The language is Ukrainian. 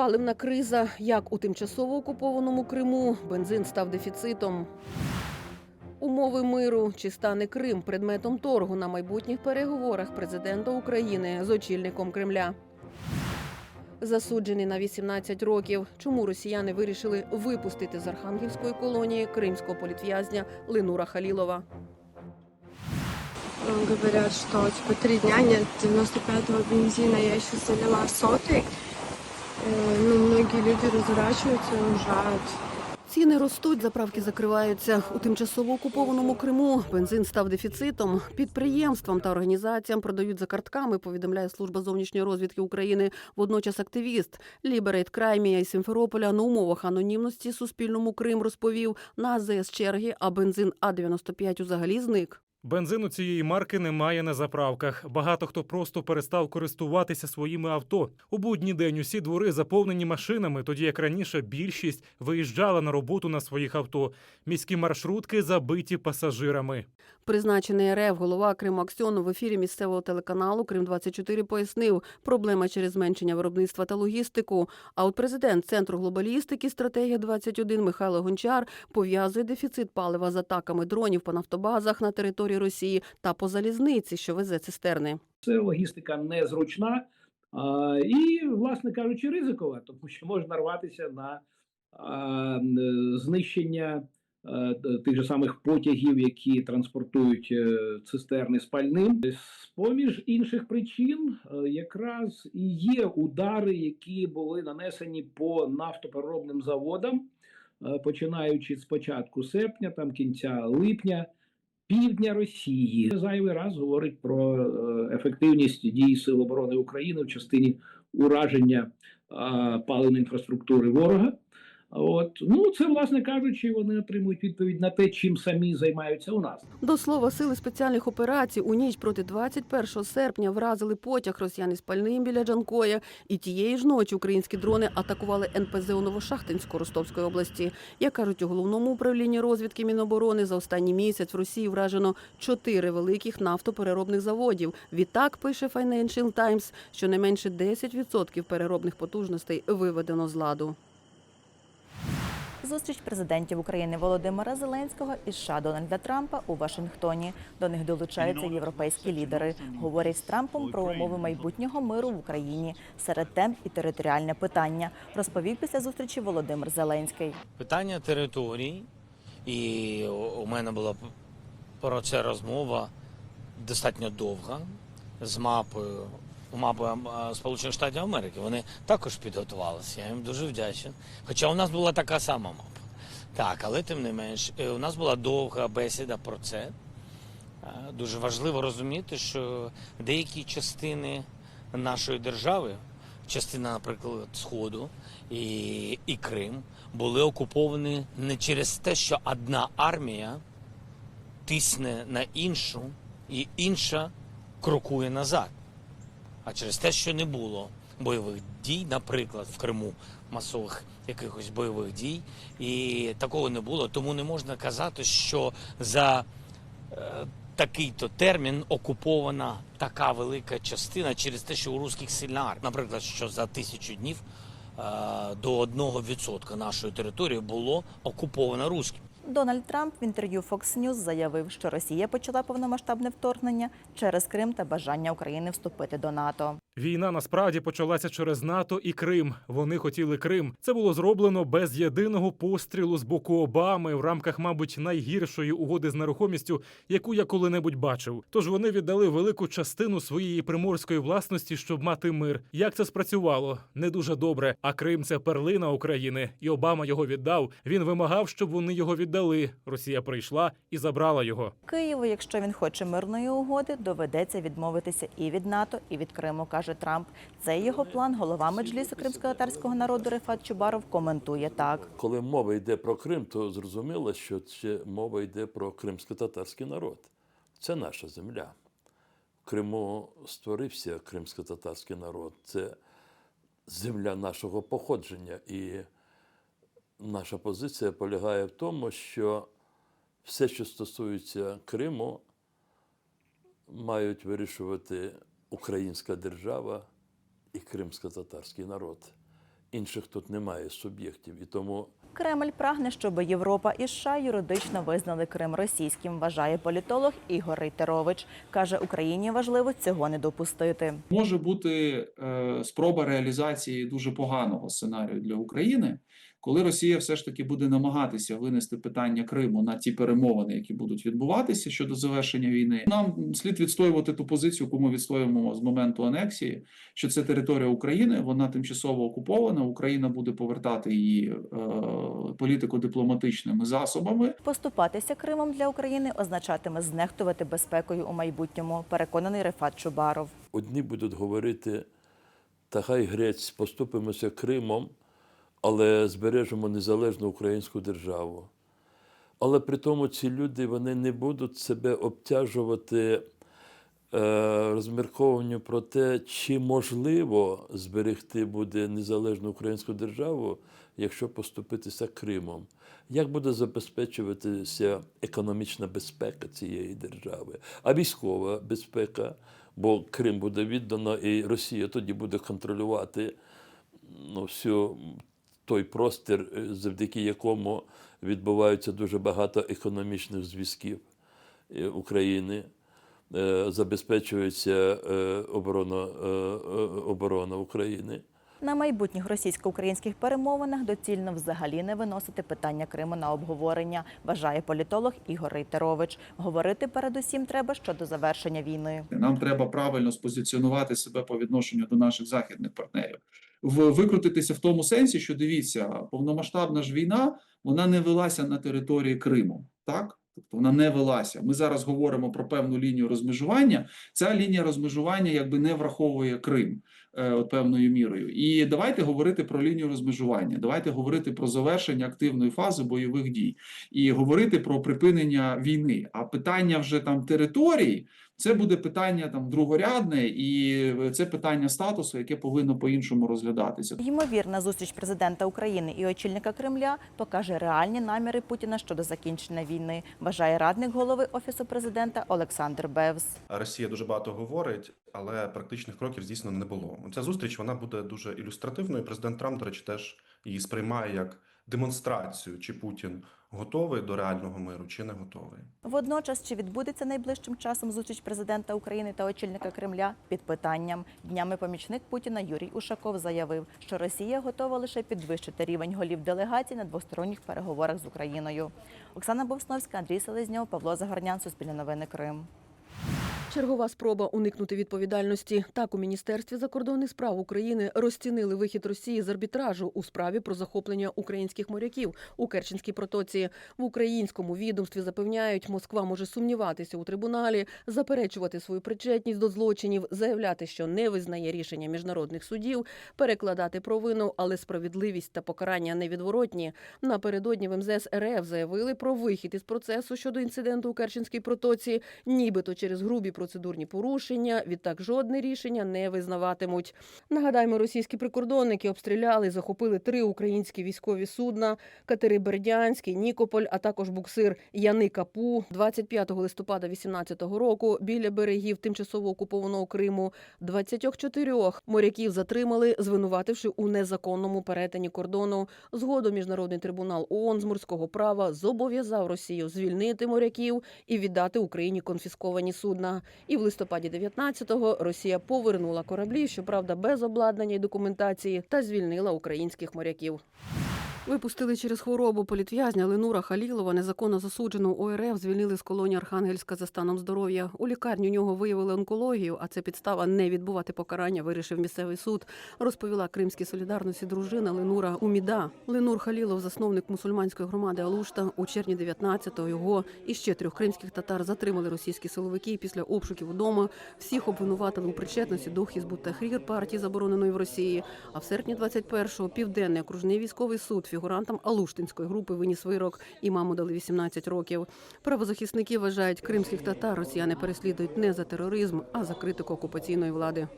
Паливна криза, як у тимчасово окупованому Криму, бензин став дефіцитом. Умови миру чи стане Крим предметом торгу на майбутніх переговорах президента України з очільником Кремля. Засуджений на 18 років. Чому росіяни вирішили випустити з архангельської колонії кримського політв'язня Ленура Халілова? Э, Говорят, что типа три дня нет 95-го бензина. Я еще залила сотый. Э, Ну, многие люди разворачиваются и уезжают. Ціни ростуть, заправки закриваються. У тимчасово окупованому Криму бензин став дефіцитом. Підприємствам та організаціям продають за картками, повідомляє служба зовнішньої розвідки України. Водночас активіст Ліберейт Краймія із Сімферополя на умовах анонімності Суспільному Крим розповів на АЗС черги, а бензин А95 узагалі зник. Бензину цієї марки немає на заправках. Багато хто просто перестав користуватися своїми авто. У будній день усі двори заповнені машинами, тоді як раніше більшість виїжджала на роботу на своїх авто. Міські маршрутки забиті пасажирами. Призначений РФ голова Криму Аксьону в ефірі місцевого телеканалу Крим 24 пояснив, проблема через зменшення виробництва та логістику. А от президент центру глобалістики стратегія 21 Михайло Гончар пов'язує дефіцит палива з атаками дронів по нафтобазах на території Росії та по залізниці, що везе цистерни. Це логістика незручна і, власне кажучи, ризикова, тому що можна нарватися на а, знищення е, тих же самих потягів, які транспортують е, цистерни з пальним. З поміж інших причин, е, якраз і є удари, які були нанесені по нафтопереробним заводам, е, починаючи з початку серпня, там кінця липня півдня Росії. Зайвий раз говорить про е, ефективність дій Сил оборони України в частині ураження паливної інфраструктури ворога. От ну це, власне кажучи, вони отримують відповідь на те, чим самі займаються у нас. До слова, сили спеціальних операцій у ніч проти 21 серпня вразили потяг росіян із пальним біля Джанкоя. І тієї ж ночі українські дрони атакували НПЗ у Новошахтинську Ростовської області. Як кажуть у головному управлінні розвідки Міноборони, за останній місяць в Росії вражено чотири великих нафтопереробних заводів. Відтак пише Financial Times, що не менше 10% переробних потужностей виведено з ладу. Зустріч президентів України Володимира Зеленського і США Дональда Трампа у Вашингтоні. До них долучаються європейські лідери. Говорять з Трампом про умови майбутнього миру в Україні серед тем і територіальне питання. Розповів після зустрічі Володимир Зеленський. питання територій, і у мене була про це розмова достатньо довга з мапою. Мапою Сполучених Штатів Америки. Вони також підготувалися. Я їм дуже вдячний. Хоча у нас була така сама мапа. Так, але тим не менш, е, у нас була довга бесіда про це. Е, Дуже важливо розуміти, що деякі частини нашої держави, частина, наприклад, Сходу і, і Крим, були окуповані не через те, що одна армія тисне на іншу, і інша крокує назад, а через те, що не було бойових дій, наприклад, в Криму масових якихось бойових дій, і такого не було. Тому не можна казати, що за е, такий-то термін окупована така велика частина через те, що у русських сильна. Наприклад, що за тисячу днів е, до 1% нашої території було окуповано русським. Дональд Трамп в інтерв'ю Fox News заявив, що Росія почала повномасштабне вторгнення через Крим та бажання України вступити до НАТО. Війна насправді почалася через НАТО і Крим. Вони хотіли Крим. Це було зроблено без єдиного пострілу з боку Обами в рамках, мабуть, найгіршої угоди з нерухомістю, яку я коли-небудь бачив. Тож вони віддали велику частину своєї приморської власності, щоб мати мир. Як це спрацювало? Не дуже добре. А Крим це перлина України, і Обама його віддав. Він вимагав, щоб вони його віддали. Росія прийшла і забрала його. Києву, якщо він хоче мирної угоди, доведеться відмовитися і від НАТО, і від Криму, каже Трамп. Цей його план голова меджлісу кримсько-татарського народу Рефат Чубаров коментує так. Коли мова йде про Крим, то зрозуміло, що це мова йде про кримсько-татарський народ. Це наша земля. В Криму створився кримсько-татарський народ. Це земля нашого походження. І наша позиція полягає в тому, що все, що стосується Криму, мають вирішувати українська держава і кримсько-татарський народ. інших тут немає суб'єктів. І тому Кремль прагне, щоб Європа і США юридично визнали Крим російським, вважає політолог Ігор Рейтерович. Каже, Україні важливо цього не допустити. Може бути е, спроба реалізації дуже поганого сценарію для України, коли Росія все ж таки буде намагатися винести питання Криму на ті перемовини, які будуть відбуватися щодо завершення війни. Нам слід відстоювати ту позицію, яку ми відстоюємо з моменту анексії, що це територія України, вона тимчасово окупована. Україна буде повертати її е, політико-дипломатичними засобами. Поступатися Кримом для України означатиме знехтувати безпекою у майбутньому. Переконаний Рефат Чубаров. одні будуть говорити, та хай грець, поступимося Кримом, але збережемо незалежну українську державу. Але при тому ці люди вони не будуть себе обтяжувати е, розмірковуванню про те, чи можливо зберегти буде незалежну українську державу, якщо поступитися Кримом. Як буде забезпечуватися економічна безпека цієї держави, а військова безпека, бо Крим буде віддано, і Росія тоді буде контролювати ну, всю той простір, е, завдяки якому відбувається дуже багато економічних зв'язків е, України. Е, Забезпечується оборона, оборона України. На майбутніх російсько-українських перемовинах доцільно взагалі не виносити питання Криму на обговорення, вважає політолог Ігор Рейтерович. Говорити передусім треба щодо завершення війни. Нам треба правильно спозиціонувати себе по відношенню до наших західних партнерів. Викрутитися в тому сенсі, що дивіться, повномасштабна ж війна вона не велася на території Криму, так? Тобто вона не велася. Ми зараз говоримо про певну лінію розмежування. Ця лінія розмежування якби не враховує Крим от певною мірою. І давайте говорити про лінію розмежування. Давайте говорити про завершення активної фази бойових дій і говорити про припинення війни. А питання вже там територій це буде питання там другорядне, і це питання статусу, яке повинно по-іншому розглядатися. Ймовірна зустріч президента України і очільника Кремля покаже реальні наміри Путіна щодо закінчення війни, вважає радник голови офісу президента Олександр Бевс. Росія дуже багато говорить, але практичних кроків здійснено не було. Ця зустріч вона буде дуже ілюстративною. Президент Трамп, до речі, теж її сприймає як демонстрацію, чи Путін готовий до реального миру, чи не готовий. Водночас, чи відбудеться найближчим часом зустріч президента України та очільника Кремля під питанням днями помічник Путіна Юрій Ушаков заявив, що Росія готова лише підвищити рівень голів делегацій на двосторонніх переговорах з Україною. Оксана Бовсновська, Андрій Селезньов, Павло Загорнян, Суспільне новини Крим. Чергова спроба уникнути відповідальності. Так у міністерстві закордонних справ України розцінили вихід Росії з арбітражу у справі про захоплення українських моряків у Керченській протоці. В українському відомстві запевняють, Москва може сумніватися у трибуналі, заперечувати свою причетність до злочинів, заявляти, що не визнає рішення міжнародних судів, перекладати провину, але справедливість та покарання невідворотні. Напередодні в МЗС РФ заявили про вихід із процесу щодо інциденту у Керченській протоці, нібито через грубі процедурні порушення. Відтак жодне рішення не визнаватимуть. Нагадаємо, російські прикордонники обстріляли, захопили три українські військові судна: катери Бердянський, Нікополь, а також буксир Яни Капу. 25 листопада 2018 року біля берегів тимчасово окупованого Криму 24 моряків затримали, звинувативши у незаконному перетині кордону. Згодом міжнародний трибунал ООН з морського права зобов'язав Росію звільнити моряків і віддати Україні конфісковані судна. І в листопаді 19-го Росія повернула кораблі, щоправда, без обладнання і документації, та звільнила українських моряків. Випустили через хворобу політв'язня Ленура Халілова, незаконно засуджену ОРФ, звільнили з колонії Архангельська за станом здоров'я. У лікарні у нього виявили онкологію, а це підстава не відбувати покарання, вирішив місцевий суд. Розповіла кримській солідарності дружина Ленура Уміда. Ленур Халілов, засновник мусульманської громади Алушта. У червні 19-го його і ще трьох кримських татар затримали російські силовики після обшуків удома. Всіх обвинуватили у причетності до Хізбут Тахрір партії, забороненої в Росії. А в серпні 21-го південний окружний військовий суд фігурантам Алуштинської групи виніс вирок. і маму дали 18 років. Правозахисники вважають, кримських татар росіяни переслідують не за тероризм, а за критику окупаційної влади.